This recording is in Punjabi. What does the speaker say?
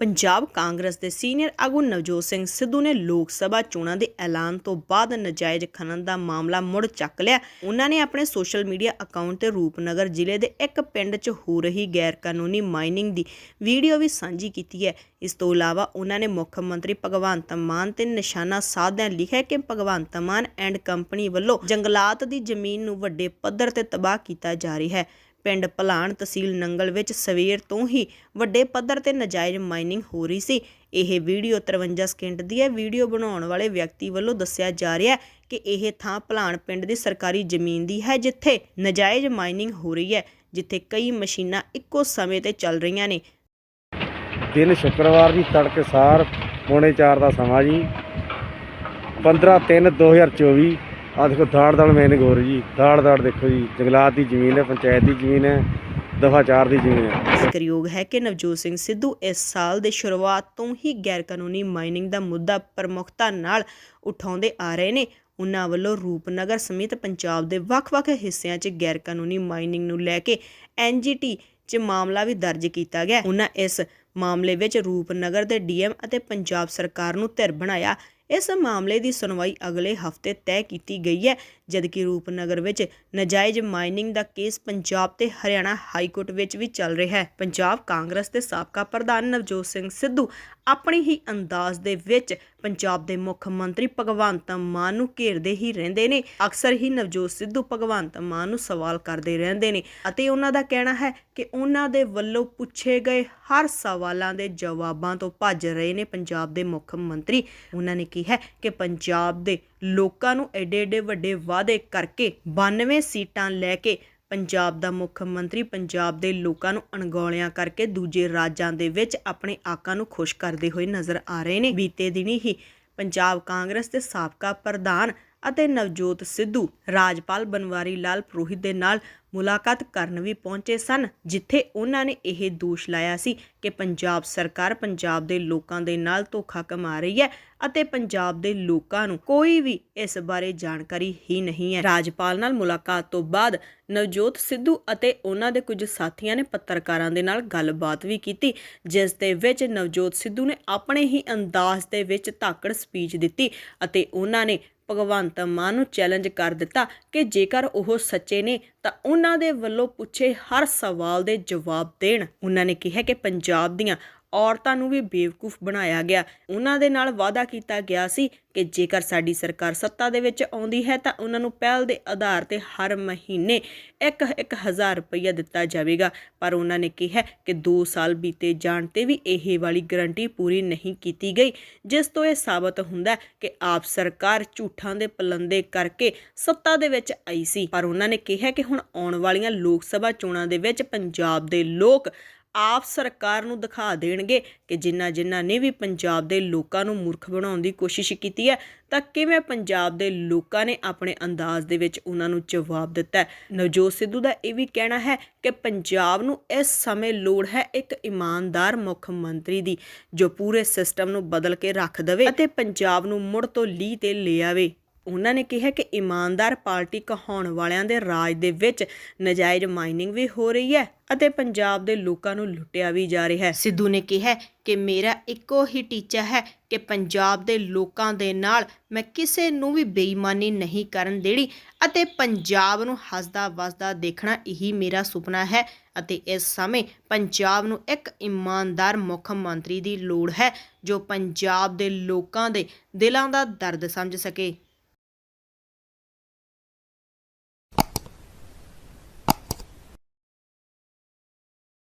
ਪੰਜਾਬ ਕਾਂਗਰਸ ਦੇ ਸੀਨੀਅਰ ਆਗੂ ਨਵਜੋਤ ਸਿੰਘ ਸਿੱਧੂ ਨੇ ਲੋਕ ਸਭਾ ਚੋਣਾਂ ਦੇ ਐਲਾਨ ਤੋਂ ਬਾਅਦ ਨਜਾਇਜ਼ ਖਨਨ ਦਾ ਮਾਮਲਾ ਮੁੜ ਚੱਕ ਲਿਆ। ਉਹਨਾਂ ਨੇ ਆਪਣੇ ਸੋਸ਼ਲ ਮੀਡੀਆ ਅਕਾਊਂਟ ਤੇ ਰੂਪਨਗਰ ਜ਼ਿਲ੍ਹੇ ਦੇ ਇੱਕ ਪਿੰਡ 'ਚ ਹੋ ਰਹੀ ਗੈਰ ਕਾਨੂੰਨੀ ਮਾਈਨਿੰਗ ਦੀ ਵੀਡੀਓ ਵੀ ਸਾਂਝੀ ਕੀਤੀ ਹੈ। ਇਸ ਤੋਂ ਇਲਾਵਾ ਉਹਨਾਂ ਨੇ ਮੁੱਖ ਮੰਤਰੀ ਭਗਵੰਤ ਮਾਨ ਤੇ ਨਿਸ਼ਾਨਾ ਸਾਧਦਿਆਂ ਲਿਖਿਆ ਕਿ ਭਗਵੰਤ ਮਾਨ ਐਂਡ ਕੰਪਨੀ ਵੱਲੋਂ ਜੰਗਲਾਤ ਦੀ ਜ਼ਮੀਨ ਨੂੰ ਵੱਡੇ ਪੱਧਰ ਤੇ ਤਬਾਹ ਕੀਤਾ ਜਾ ਰਿਹਾ ਹੈ। ਪਿੰਡ ਭਲਾਣ ਤਹਿਸੀਲ ਨੰਗਲ ਵਿੱਚ ਸਵੇਰ ਤੋਂ ਹੀ ਵੱਡੇ ਪੱਧਰ ਤੇ ਨਜਾਇਜ਼ ਮਾਈਨਿੰਗ ਹੋ ਰਹੀ ਸੀ। ਇਹ ਵੀਡੀਓ 53 ਸਕਿੰਟ ਦੀ ਹੈ। ਵੀਡੀਓ ਬਣਾਉਣ ਵਾਲੇ ਵਿਅਕਤੀ ਵੱਲੋਂ ਦੱਸਿਆ ਜਾ ਰਿਹਾ ਹੈ ਕਿ ਇਹ ਥਾਂ ਭਲਾਣ ਪਿੰਡ ਦੀ ਸਰਕਾਰੀ ਜ਼ਮੀਨ ਦੀ ਹੈ, ਜਿੱਥੇ ਨਜਾਇਜ਼ ਮਾਈਨਿੰਗ ਹੋ ਰਹੀ ਹੈ, ਜਿੱਥੇ ਕਈ ਮਸ਼ੀਨਾਂ ਇੱਕੋ ਸਮੇਂ ਤੇ ਚੱਲ ਰਹੀਆਂ ਨੇ। ਦਿਨ ਸ਼ੁੱਕਰਵਾਰ ਦੀ ਤੜਕੇ ਸਾਰ ਪੌਣੇ 4 ਦਾ ਸਮਾਂ ਜੀ। 15 3 2024 ਆ ਦੇਖੋ ਦਾੜ ਦਾੜ ਮੈਨਿੰਗ ਹੋ ਜੀ। ਦਾੜ ਦਾੜ ਦੇਖੋ ਜੀ। ਜੰਗਲਾਤ ਦੀ ਜ਼ਮੀਨ ਹੈ, ਪੰਚਾਇਤ ਦੀ ਜ਼ਮੀਨ ਹੈ ਦਫਾ 4 ਦੀ ਜ਼ਮੀਨ ਹੈ। ਜ਼ਿਕਰਯੋਗ ਹੈ ਕਿ ਨਵਜੋਤ ਸਿੰਘ ਸਿੱਧੂ ਇਸ ਸਾਲ ਦੇ ਸ਼ੁਰੂਆਤ ਤੋਂ ਹੀ ਗੈਰਕਾਨੂੰਨੀ ਮਾਈਨਿੰਗ ਦਾ ਮੁੱਦਾ ਪ੍ਰਮੁਖਤਾ ਨਾਲ ਉਠਾਉਂਦੇ ਆ ਰਹੇ ਨੇ। ਉਨ੍ਹਾਂ ਵੱਲੋਂ ਰੂਪਨਗਰ ਸਮੇਤ ਪੰਜਾਬ ਦੇ ਵੱਖ-ਵੱਖ ਹਿੱਸਿਆਂ 'ਚ ਗੈਰਕਾਨੂੰਨੀ ਮਾਈਨਿੰਗ ਨੂੰ ਲੈ ਕੇ ਐਨਜੀਟੀ 'ਚ ਮਾਮਲਾ ਵੀ ਦਰਜ ਕੀਤਾ ਗਿਆ। ਉਨ੍ਹਾਂ ਇਸ ਮਾਮਲੇ ਵਿੱਚ ਰੂਪਨਗਰ ਦੇ ਡੀਐਮ ਅਤੇ ਪੰਜਾਬ ਸਰਕਾਰ ਨੂੰ ਧਿਰ ਬਣਾਇਆ। ਇਸ ਮਾਮਲੇ ਦੀ ਸੁਣਵਾਈ ਅਗਲੇ ਹਫ਼ਤੇ ਤੈਅ ਕੀਤੀ ਗਈ ਹੈ, ਜਦਕਿ ਰੂਪਨਗਰ ਵਿੱਚ ਨਜਾਇਜ਼ ਮਾਈਨਿੰਗ ਦਾ ਕੇਸ ਪੰਜਾਬ ਤੇ ਹਰਿਆਣਾ ਹਾਈ ਕੋਰਟ ਵਿੱਚ ਵੀ ਚੱਲ ਰਿਹਾ ਹੈ। ਪੰਜਾਬ ਕਾਂਗਰਸ ਦੇ ਸਾਬਕਾ ਪ੍ਰਧਾਨ ਨਵਜੋਤ ਸਿੰਘ ਸਿੱਧੂ ਆਪਣੀ ਹੀ ਅੰਦਾਜ਼ ਦੇ ਵਿੱਚ ਪੰਜਾਬ ਦੇ ਮੁੱਖ ਮੰਤਰੀ ਭਗਵੰਤ ਮਾਨ ਨੂੰ ਘੇਰਦੇ ਹੀ ਰਹਿੰਦੇ ਨੇ। ਅਕਸਰ ਹੀ ਨਵਜੋਤ ਸਿੱਧੂ ਭਗਵੰਤ ਮਾਨ ਨੂੰ ਸਵਾਲ ਕਰਦੇ ਰਹਿੰਦੇ ਨੇ ਅਤੇ ਉਹਨਾਂ ਦਾ ਕਹਿਣਾ ਹੈ ਕਿ ਉਹਨਾਂ ਦੇ ਵੱਲੋਂ ਪੁੱਛੇ ਗਏ ਹਰ ਸਵਾਲਾਂ ਦੇ ਜਵਾਬਾਂ ਤੋਂ ਭੱਜ ਰਹੇ ਨੇ ਪੰਜਾਬ ਦੇ ਮੁੱਖ ਮੰਤਰੀ। ਉਹਨਾਂ ਨੇ ਕਿਹਾ ਕਿ ਪੰਜਾਬ ਦੇ ਲੋਕਾਂ ਨੂੰ ਐਡੇ ਐਡੇ ਵੱਡੇ ਵਾਅਦੇ ਕਰਕੇ 92 ਸੀਟਾਂ ਲੈ ਕੇ ਪੰਜਾਬ ਦਾ ਮੁੱਖ ਮੰਤਰੀ ਪੰਜਾਬ ਦੇ ਲੋਕਾਂ ਨੂੰ ਅਣਗੌਲਿਆਂ ਕਰਕੇ ਦੂਜੇ ਰਾਜਾਂ ਦੇ ਵਿੱਚ ਆਪਣੇ ਆਕਾਂ ਨੂੰ ਖੁਸ਼ ਕਰਦੇ ਹੋਏ ਨਜ਼ਰ ਆ ਰਹੇ ਨੇ। ਬੀਤੇ ਦਿਨੀ ਹੀ ਪੰਜਾਬ ਕਾਂਗਰਸ ਦੇ ਸਾਬਕਾ ਪ੍ਰਧਾਨ ਅਤੇ ਨਵਜੋਤ ਸਿੱਧੂ ਰਾਜਪਾਲ ਬਨਵਾਰੀ ਲਾਲ ਪ੍ਰੋਹਿਤ ਦੇ ਨਾਲ ਮੁਲਾਕਾਤ ਕਰਨ ਵੀ ਪਹੁੰਚੇ ਸਨ, ਜਿੱਥੇ ਉਹਨਾਂ ਨੇ ਇਹ ਦੋਸ਼ ਲਾਇਆ ਸੀ ਕਿ ਪੰਜਾਬ ਸਰਕਾਰ ਪੰਜਾਬ ਦੇ ਲੋਕਾਂ ਦੇ ਨਾਲ ਧੋਖਾ ਕਮਾ ਰਹੀ ਹੈ ਅਤੇ ਪੰਜਾਬ ਦੇ ਲੋਕਾਂ ਨੂੰ ਕੋਈ ਵੀ ਇਸ ਬਾਰੇ ਜਾਣਕਾਰੀ ਹੀ ਨਹੀਂ ਹੈ। ਰਾਜਪਾਲ ਨਾਲ ਮੁਲਾਕਾਤ ਤੋਂ ਬਾਅਦ ਨਵਜੋਤ ਸਿੱਧੂ ਅਤੇ ਉਹਨਾਂ ਦੇ ਕੁਝ ਸਾਥੀਆਂ ਨੇ ਪੱਤਰਕਾਰਾਂ ਦੇ ਨਾਲ ਗੱਲਬਾਤ ਵੀ ਕੀਤੀ, ਜਿਸ ਦੇ ਵਿੱਚ ਨਵਜੋਤ ਸਿੱਧੂ ਨੇ ਆਪਣੇ ਹੀ ਅੰਦਾਜ਼ ਦੇ ਵਿੱਚ ਧਾਕੜ ਸਪੀਚ ਦਿੱਤੀ ਅਤੇ ਉਹਨਾਂ ਨੇ ਭਗਵੰਤ ਮਾਨ ਨੂੰ ਚੈਲੰਜ ਕਰ ਦਿੱਤਾ ਕਿ ਜੇਕਰ ਉਹ ਸੱਚੇ ਨੇ ਤਾਂ ਉਹਨਾਂ ਦੇ ਵੱਲੋਂ ਪੁੱਛੇ ਹਰ ਸਵਾਲ ਦੇ ਜਵਾਬ ਦੇਣ। ਉਹਨਾਂ ਨੇ ਕਿਹਾ ਕਿ ਪੰਜਾਬ ਦੀਆਂ ਔਰਤਾਂ ਨੂੰ ਵੀ ਬੇਵਕੂਫ ਬਣਾਇਆ ਗਿਆ। ਉਹਨਾਂ ਦੇ ਨਾਲ ਵਾਅਦਾ ਕੀਤਾ ਗਿਆ ਸੀ ਕਿ ਜੇਕਰ ਸਾਡੀ ਸਰਕਾਰ ਸੱਤਾ ਦੇ ਵਿੱਚ ਆਉਂਦੀ ਹੈ ਤਾਂ ਉਹਨਾਂ ਨੂੰ ਪਹਿਲ ਦੇ ਆਧਾਰ ਤੇ ਹਰ ਮਹੀਨੇ 1-1000 ਰੁਪਈਆ ਦਿੱਤਾ ਜਾਵੇਗਾ। ਪਰ ਉਹਨਾਂ ਨੇ ਕਿਹਾ ਕਿ 2 ਸਾਲ ਬੀਤੇ ਜਾਣ ਤੇ ਵੀ ਇਹ ਵਾਲੀ ਗਰੰਟੀ ਪੂਰੀ ਨਹੀਂ ਕੀਤੀ ਗਈ। ਜਿਸ ਤੋਂ ਇਹ ਸਾਬਤ ਹੁੰਦਾ ਕਿ ਆਪ ਸਰਕਾਰ ਝੂਠਾਂ ਦੇ ਪਲੰਦੇ ਕਰਕੇ ਸੱਤਾ ਦੇ ਵਿੱਚ ਆਈ ਸੀ। ਪਰ ਉਹਨਾਂ ਨੇ ਕਿਹਾ ਕਿ ਹੁਣ ਆਉਣ ਵਾਲੀਆਂ ਲੋਕ ਸਭਾ ਚੋਣਾਂ ਦੇ ਵਿੱਚ ਪੰਜਾਬ ਦੇ ਲੋਕ ਆਪ ਸਰਕਾਰ ਨੂੰ ਦਿਖਾ ਦੇਣਗੇ ਕਿ ਜਿਨ੍ਹਾਂ ਜਿਨ੍ਹਾਂ ਨੇ ਵੀ ਪੰਜਾਬ ਦੇ ਲੋਕਾਂ ਨੂੰ ਮੂਰਖ ਬਣਾਉਣ ਦੀ ਕੋਸ਼ਿਸ਼ ਕੀਤੀ ਹੈ, ਤਾਂ ਕਿਵੇਂ ਪੰਜਾਬ ਦੇ ਲੋਕਾਂ ਨੇ ਆਪਣੇ ਅੰਦਾਜ਼ ਦੇ ਵਿੱਚ ਉਹਨਾਂ ਨੂੰ ਜਵਾਬ ਦਿੱਤਾ ਨਵਜੋਤ ਸਿੱਧੂ ਦਾ ਇਹ ਵੀ ਕਹਿਣਾ ਹੈ ਕਿ ਪੰਜਾਬ ਨੂੰ ਇਸ ਸਮੇਂ ਲੋੜ ਹੈ ਇੱਕ ਇਮਾਨਦਾਰ ਮੁੱਖ ਮੰਤਰੀ ਦੀ, ਜੋ ਪੂਰੇ ਸਿਸਟਮ ਨੂੰ ਬਦਲ ਕੇ ਰੱਖ ਦੇਵੇ ਅਤੇ ਪੰਜਾਬ ਨੂੰ ਮੁੜ ਤੋਂ ਲੀਹ ਤੇ ਲੈ ਆਵੇ। ਉਹਨਾਂ ਨੇ ਕਿਹਾ ਕਿ ਇਮਾਨਦਾਰ ਪਾਰਟੀ ਕਹਾਉਣ ਵਾਲਿਆਂ ਦੇ ਰਾਜ ਦੇ ਵਿੱਚ ਨਜਾਇਜ਼ ਮਾਈਨਿੰਗ ਵੀ ਹੋ ਰਹੀ ਹੈ ਅਤੇ ਪੰਜਾਬ ਦੇ ਲੋਕਾਂ ਨੂੰ ਲੁੱਟਿਆ ਵੀ ਜਾ ਰਿਹਾ ਹੈ। ਸਿੱਧੂ ਨੇ ਕਿਹਾ ਕਿ ਮੇਰਾ ਇੱਕੋ ਹੀ ਟੀਚਾ ਹੈ ਕਿ ਪੰਜਾਬ ਦੇ ਲੋਕਾਂ ਦੇ ਨਾਲ ਮੈਂ ਕਿਸੇ ਨੂੰ ਵੀ ਬੇਈਮਾਨੀ ਨਹੀਂ ਕਰਨ ਦੇਣੀ ਅਤੇ ਪੰਜਾਬ ਨੂੰ ਹੱਸਦਾ ਵਸਦਾ ਦੇਖਣਾ ਇਹੀ ਮੇਰਾ ਸੁਪਨਾ ਹੈ ਅਤੇ ਇਸ ਸਮੇਂ ਪੰਜਾਬ ਨੂੰ ਇੱਕ ਇਮਾਨਦਾਰ ਮੁੱਖ ਮੰਤਰੀ ਦੀ ਲੋੜ ਹੈ ਜੋ ਪੰਜਾਬ ਦੇ ਲੋਕਾਂ ਦੇ ਦਿਲਾਂ ਦਾ ਦਰਦ ਸਮਝ ਸਕੇ।